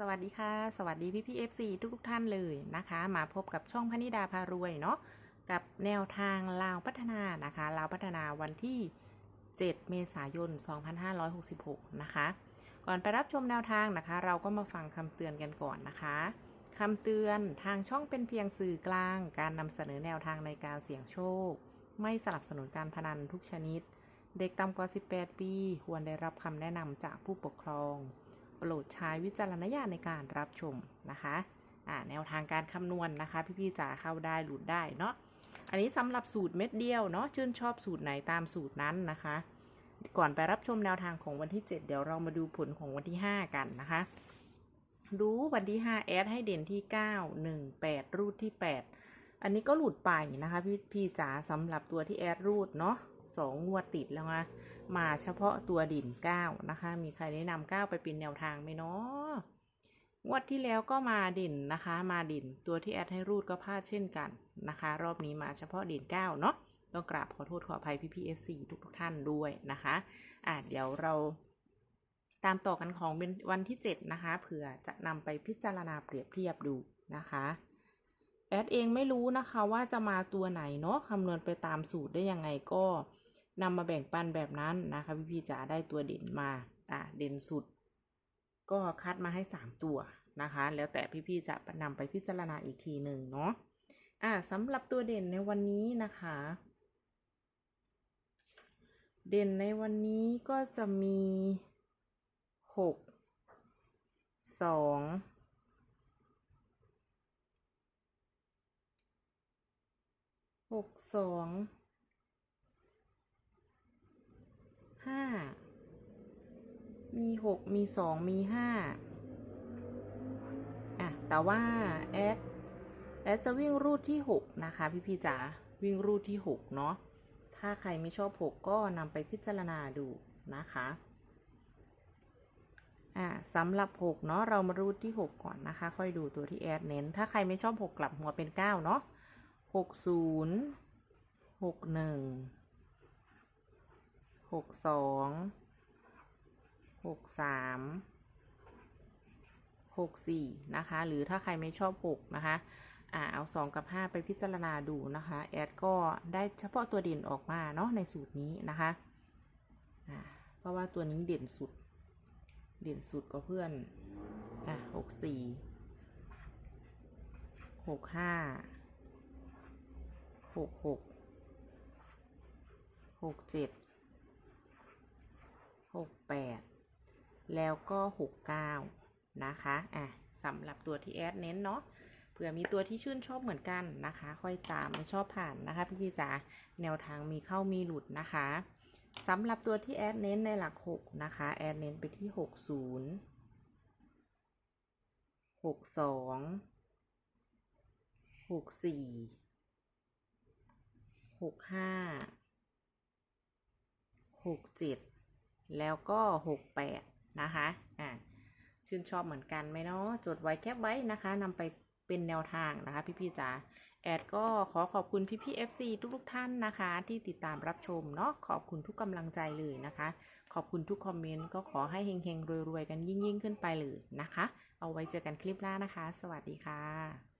สวัสดีค่ะ สวัสดีพี่พี่เอฟซีทุกทุกๆท่านเลยนะคะ มาพบกับช่องพนิดาพารวยเนาะกับแนวทางลาวพัฒนานะคะลาวพัฒนาวันที่ 7 เมษายน 2566 นะคะ ก่อนไปรับชมแนวทางนะคะ เราก็มาฟังคำเตือนกันก่อนนะคะคำเตือนทางช่องเป็นเพียงสื่อกลาง การนำเสนอแนวทางในการเสี่ยงโชค ไม่สนับสนุนการพนันทุกชนิด เด็กต่ำกว่า 18 ปี ควรได้รับคำแนะนำจากผู้ปกครอง โปรดใช้วิจารณญาณในการรับชมนะคะอ่าแนวทางการคำนวณนะคะ พี่ๆจ๋าเข้าได้หลุดได้เนาะอันนี้สำหรับสูตรเม็ดเดียวเนาะชื่นชอบสูตรไหนตามสูตรนั้นนะคะ ก่อนไปรับชมแนวทางของวันที่ 7 เดี๋ยวเรามาดูผลของวันที่ 5 กันนะคะ ดูวันที่5แอดให้เด่นที่ 9 1 8 รูดที่ 8 อันนี้ก็หลุดไปนะคะ พี่พี่จ๋าสำหรับตัวที่แอดรูดเนาะ สองงวดติดแล้วนะมาเฉพาะตัวดิ่น9นะคะ มีใครแนะนำ9ไปเป็นแนวทางไหมเนาะงวดที่แล้วก็มาดิ่นนะคะ มาดิ่นตัวที่แอดให้รูดก็พลาดเช่นกันนะคะ รอบนี้มาเฉพาะดิ่น9เนาะต้องกราบขอโทษขออภัยพี่พีเอฟซีทุกทุกท่านด้วยนะคะอะเดี๋ยวเราตามต่อกันของเป็นวันที่ 7 นะคะ เผื่อจะนำไปพิจารณาเปรียบเทียบดูนะคะแอดเองไม่รู้นะคะว่าจะมาตัวไหนเนาะคำนวณไปตามสูตรได้ยังไงก็ นำมาแบ่งปันแบบนั้นนะคะพี่พี่จ๋าได้ตัวเด่นมาอะเด่นสุด ก็คัดมาให้ 3 ตัวนะคะ แล้วแต่พี่พี่จะนำไปพิจารณาอีกทีหนึ่งเนาะอะสำหรับตัวเด่นในวันนี้นะคะ เด่นในวันนี้ก็จะมีหกสองหกสองห้า มีหกมีสองมีห้าอะ แต่ว่าแอดแอดจะวิ่งรูดที่หกนะคะ พี่พี่จ๋าวิ่งรูดที่หกเนาะถ้าใครไม่ชอบหกก็นำไปพิจารณาดูนะคะอ่าสำหรับ 6 เนาะเรามารูดที่ 6 ก่อนนะคะ ค่อยดูตัวที่แอดเน้น ถ้าใครไม่ชอบ 6 กลับหัวเป็น 9 เนาะ 60 61 62 63 64นะคะ หรือถ้าใครไม่ชอบ6นะคะอ่าเอา2กับ5ไปพิจารณาดูนะคะ แอดก็ได้เฉพาะตัวเด่นออกมาเนาะในสูตรนี้นะคะอ่าเพราะว่าตัวนี้เด่นสุด เด่นสุดก็เพื่อนอะหกสี่หกห้าหกหกหกเจ็ดหกแปด แล้วก็หกเก้านะคะอะสำหรับตัวที่แอดเน้นเนาะเผื่อมีตัวที่ชื่นชอบเหมือนกันนะคะ ค่อยตามไม่ชอบผ่านนะคะ พี่พี่จ๋าแนวทางมีเข้ามีหลุดนะคะสำหรับตัวที่แอดเน้นในหลัก 6 นะคะ แอดเน้นไปที่ 60 62 64 65 67แล้วก็68 นะคะอะชื่นชอบเหมือนกันไหมเนาะจดไว้แคปไว้นะคะนำไปเป็นแนวทางนะคะ พี่ๆจ๋าแอดก็ขอขอบคุณพี่ๆ FC ทุกๆท่านนะคะ ที่ติดตามรับชมเนาะขอบคุณทุกกำลังใจเลยนะคะ ขอบคุณทุกคอมเมนต์ก็ขอให้เฮงๆรวยๆกันยิ่งๆ ขึ้นไปเลยนะคะ เอาไว้เจอกันคลิปหน้านะคะ สวัสดีค่ะ